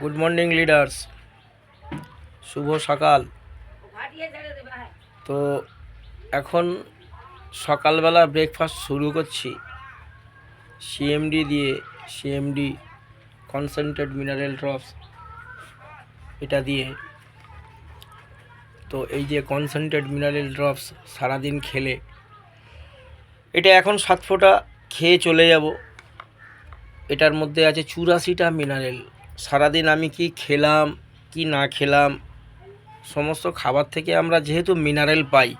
Good morning leaders শুভ সকাল। তো এখন সকালবেলা ব্রেকফাস্ট শুরু করছি। সিএমডি দিয়ে সিএমডি কনসেন্ট্রেট মিনারেল ড্রপস এটা দিয়ে। তো এই যে কনসেন্ট্রেট মিনারেল ড্রপস সারাদিন খেলে, এটা এখন সাত ফোঁটা খেয়ে চলে যাব। এটার মধ্যে আছে চুরাশিটা মিনারেল সারাদিন আমি কি খেলাম, কি না খেলাম, সমস্ত খাবার থেকে আমরা যেহেতু মিনারেল পাই,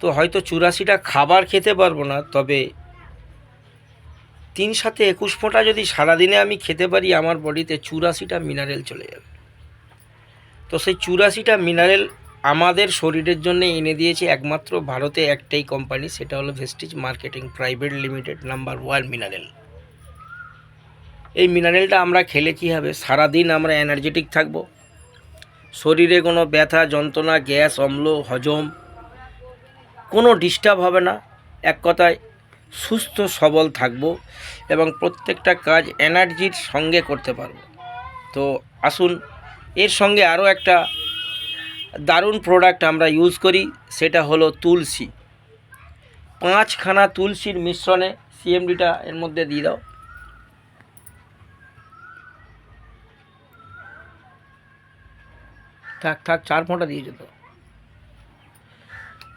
তো হয়তো চুরাশিটা খাবার খেতে পারব না, তবে তিন সাথে একুশ ফোঁটা যদি সারাদিনে আমি খেতে পারি আমার বডিতে চুরাশিটা মিনারেল চলে যাবে। তো সেই চুরাশিটা মিনারেল আমাদের শরীরের জন্য এনে দিয়েছে একমাত্র ভারতে একটাই কোম্পানি সেটা হলো Vestige marketing private limited number one mineral এই মিনারেলটা আমরা খেলে কী হবে? সারাদিন আমরা এনার্জেটিক থাকব। শরীরে কোনো ব্যথা, যন্ত্রণা, গ্যাস, অম্ল, হজম কোনো ডিস্টার্ব হবে না। এক কথায় সুস্থ, সবল থাকব এবং প্রত্যেকটা কাজ এনার্জির সঙ্গে করতে পারব। তো আসুন, এর সঙ্গে আরও একটা দারুণ প্রোডাক্ট আমরা ইউজ করি, সেটা হলো তুলসী। পাঁচখানা তুলসীর মিশ্রণে সিএমডিটা এর মধ্যে দিয়ে দাও। থাক থাক, চার ফোঁটা দিয়ে যেত।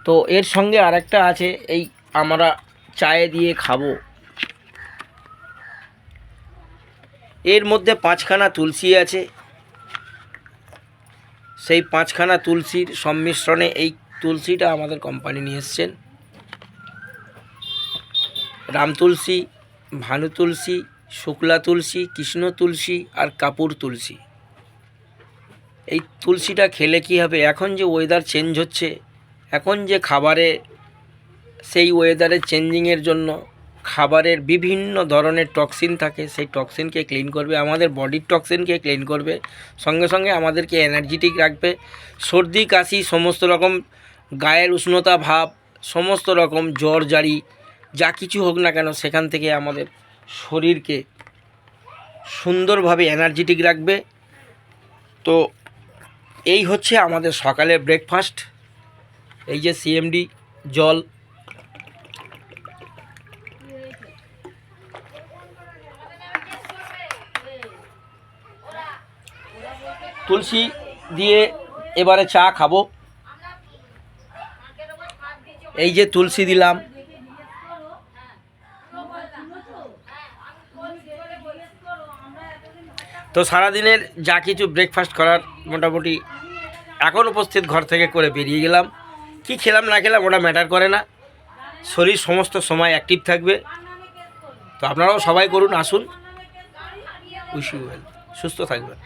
তো এর সঙ্গে আরেকটা আছে, এই আমরা চায়ে দিয়ে খাব। এর মধ্যে পাঁচখানা তুলসী আছে। সেই পাঁচখানা তুলসীর সংমিশ্রণে এই তুলসীটা আমাদের কোম্পানি নিয়ে এসছেন। রাম তুলসী, ভানু তুলসী, শুক্লা তুলসী, কৃষ্ণ তুলসী আর কাপুর তুলসী। এই তুলসীটা খেলে কি হবে? এখন যে ওয়েদার চেঞ্জ হচ্ছে, এখন যে খাবারে সেই ওয়েদারের চেঞ্জিংয়ের জন্য খাবারের বিভিন্ন ধরনের টক্সিন থাকে, সেই টক্সিনকে ক্লিন করবে, আমাদের বডির টক্সিনকে ক্লিন করবে, সঙ্গে সঙ্গে আমাদেরকে এনার্জেটিক রাখবে, সর্দি, কাশি, সমস্ত রকম গায়ের উষ্ণতা ভাব, সমস্ত রকম জ্বর, জারি, যা কিছু হোক না কেন সেখান থেকে আমাদের শরীরকে সুন্দরভাবে এনার্জেটিক রাখবে। তো এই হচ্ছে আমাদের সকালের ব্রেকফাস্ট এই যে সিএমডি জল। তুলসী দিয়ে এবারে চা খাব। এই যে তুলসী দিলাম। তো সারাদিনের যা কিছু ব্রেকফাস্ট করার মোটামুটি এখন উপস্থিত ঘর থেকে করে বেরিয়ে গেলাম। কি খেলাম না খেলাম ওটা ম্যাটার করে না। শরীর সমস্ত সময় অ্যাক্টিভ থাকবে। তো আপনারাও সবাই করুন, আসুন। উইশ ইউ সুস্থ থাকবেন।